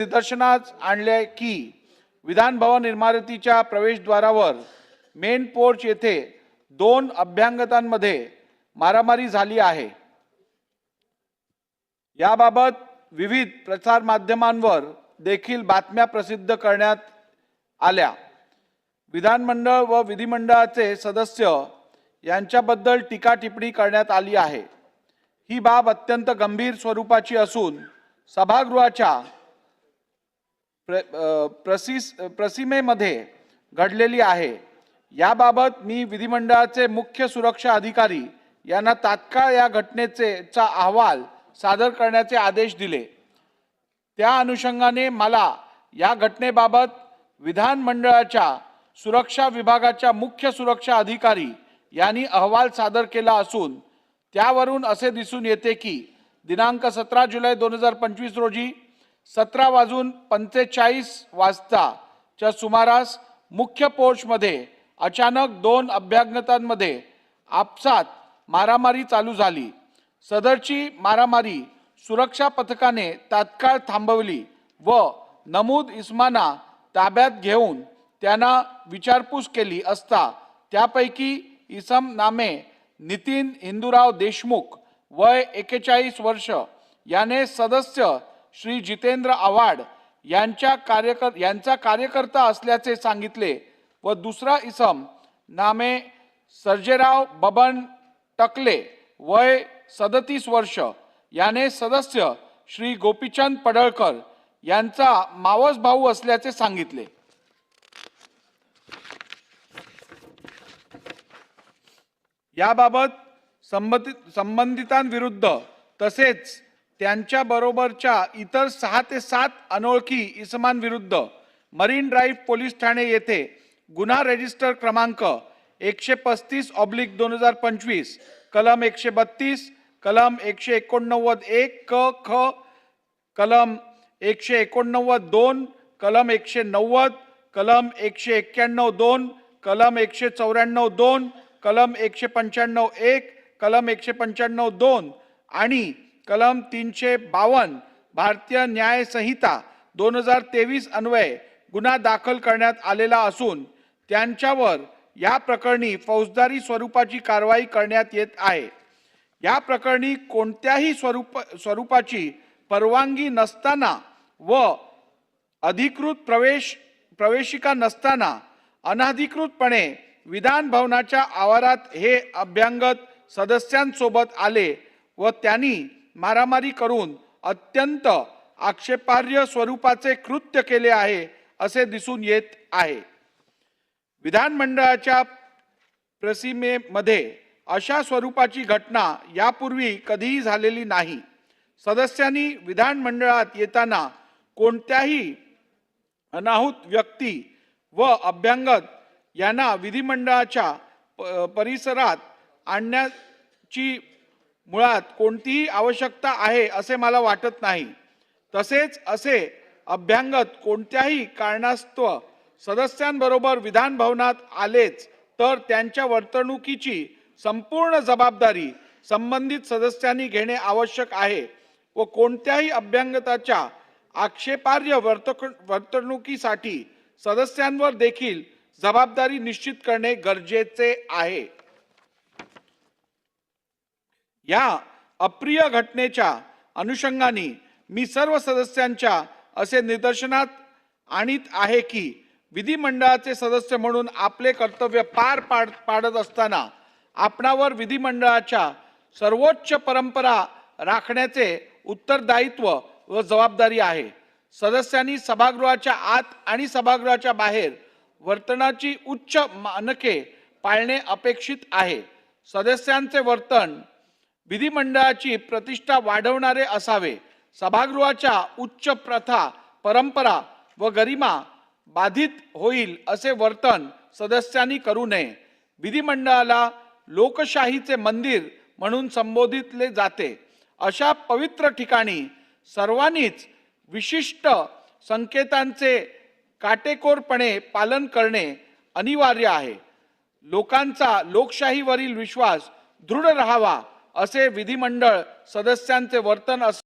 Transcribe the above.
निदर्शनास आणले की विधान भवन इमारतीच्या प्रवेशद्वारावर मेन पोर्च येथे दोन अभ्यांगतांमध्ये मारामारी झाली आहे. याबाबत विविध प्रसार माध्यमांवर देखील बातम्या प्रसिद्ध करण्यात आल्या. विधानमंडळ व विधिमंडळाचे सदस्य यांच्याबद्दल टीका टिप्पणी करण्यात आली आहे. ही बाब अत्यंत गंभीर स्वरूपाची असून सभागृहाच्या प्र प्रसिस प्रसिमेमध्ये घडलेली आहे. याबाबत मी विधिमंडळाचे मुख्य सुरक्षा अधिकारी यांना तात्काळ या घटनेचे चा अहवाल सादर करण्याचे आदेश दिले. त्या अनुषंगाने मला या घटनेबाबत विधानमंडळाच्या सुरक्षा विभागाच्या मुख्य सुरक्षा अधिकारी यांनी अहवाल सादर केला असून त्यावरून असे दिसून येते की दिनांक सतरा जुलै दोन हजार पंचवीस रोजी सतरा वाजून पंचेचाळीस वाजताच्या सुमारास मुख्य पोर्चमध्ये अचानक दोन अभ्यागतांमध्ये आपसात मारामारी चालू झाली. सदरची मारामारी सुरक्षा पथकाने तात्काळ थांबवली व नमूद इस्माना ताब्यात घेऊन त्यांना विचारपूस केली असता त्यापैकी इसम नामे नितीन हिंदूराव देशमुख वय एकेचाळीस वर्ष याने सदस्य श्री जितेंद्र आव्हाड यांच्या कार्यकर यांचा कार्यकर्ता असल्याचे सांगितले व दुसरा इसम नामे सर्जेराव बबन टकले वय सदतीस वर्ष. याने सदस्य श्री गोपीचंद पडळकर यांचा मावस भाऊ असल्याचे सांगितले. याबाबत संबंधित संबंधितांविरुद्ध तसेच त्यांच्या बरोबरच्या इतर सहा ते सात अनोळखी इसमांविरुद्ध मरीन ड्राईव्ह पोलीस ठाणे येथे गुन्हा रजिस्टर क्रमांक एकशे पस्तीस ऑब्लिक दोन हजार पंचवीस कलम एकशे बत्तीस कलम एकशे एकोणनव्वद एक क ख कलम एकशे एकोणनव्वद दोन कलम एकशे नव्वद कलम एकशे एक्क्याण्णव दोन कलम एकशे चौऱ्याण्णव दोन कलम एकशे पंच्याण्णव एक कलम एकशे पंच्याण्णव दोन आणि कलम तीनशे बावन्न भारतीय न्याय संहिता दोन हजार तेवीस अन्वये गुन्हा दाखल करण्यात आलेला असून त्यांच्यावर या प्रकरणी फौजदारी स्वरूपाची कारवाई करण्यात येत आहे. या प्रकरणी कोणत्याही स्वरूप स्वरूपाची परवानगी नसताना व अधिकृत प्रवेश प्रवेशिका नसताना अनधिकृतपणे विधान भवनाच्या आवारात हे अभ्यंगत सदस्यांसोबत आले व त्यांनी मारामारी करून अत्यंत आक्षेपार्ह स्वरूपाचे कृत्य केले आहे असे दिसून येत आहे. विधानमंडळाच्या प्रसिमेमध्ये अशा स्वरूपाची घटना यापूर्वी कधीही झालेली नाही. सदस्यांनी विधानमंडळात येताना कोणत्याही अनाहूत व्यक्ती व अभ्यंगत यांना विधिमंडळाच्या प- परिसरात आणण्याची मुळात कोणतीही आवश्यकता आहे असे मला वाटत नाही. तसेच असे अभ्यांगत कोणत्याही कारणास्तव सदस्यांबरोबर विधान भवनात आलेच तर त्यांच्या वर्तणुकीची संपूर्ण जबाबदारी संबंधित सदस्यांनी घेणे आवश्यक आहे व कोणत्याही अभ्यंगताच्या आक्षेपार्ह वर्तक वर्तणुकीसाठी सदस्यांवर देखील जबाबदारी निश्चित करणे गरजेचे आहे. या अप्रिय घटनेच्या अनुषंगाने मी सर्व सदस्यांच्या असे निदर्शनात आणीत आहे की विधिमंडळाचे सदस्य म्हणून आपले कर्तव्य पार पाड पाडत असताना आपणावर विधिमंडळाच्या सर्वोच्च परंपरा राखण्याचे उत्तरदायित्व व जबाबदारी आहे. सदस्यांनी सभागृहाच्या आत आणि सभागृहाच्या बाहेर वर्तनाची उच्च मानके पाळणे अपेक्षित आहे. सदस्यांचे वर्तन विधिमंडळाची प्रतिष्ठा वाढवणारे असावे. सभागृहाच्या उच्च प्रथा परंपरा व गरिमा बाधित होईल असे वर्तन सदस्यांनी करू नये. विधिमंडळाला लोकशाहीचे मंदिर म्हणून संबोधितले जाते. अशा पवित्र ठिकाणी सर्वांनीच विशिष्ट संकेतांचे काटेकोरपणे पालन करणे अनिवार्य आहे. लोकांचा लोकशाहीवरील विश्वास दृढ राहावा. असे विधिमंडळ सदस्यांचे वर्तन अस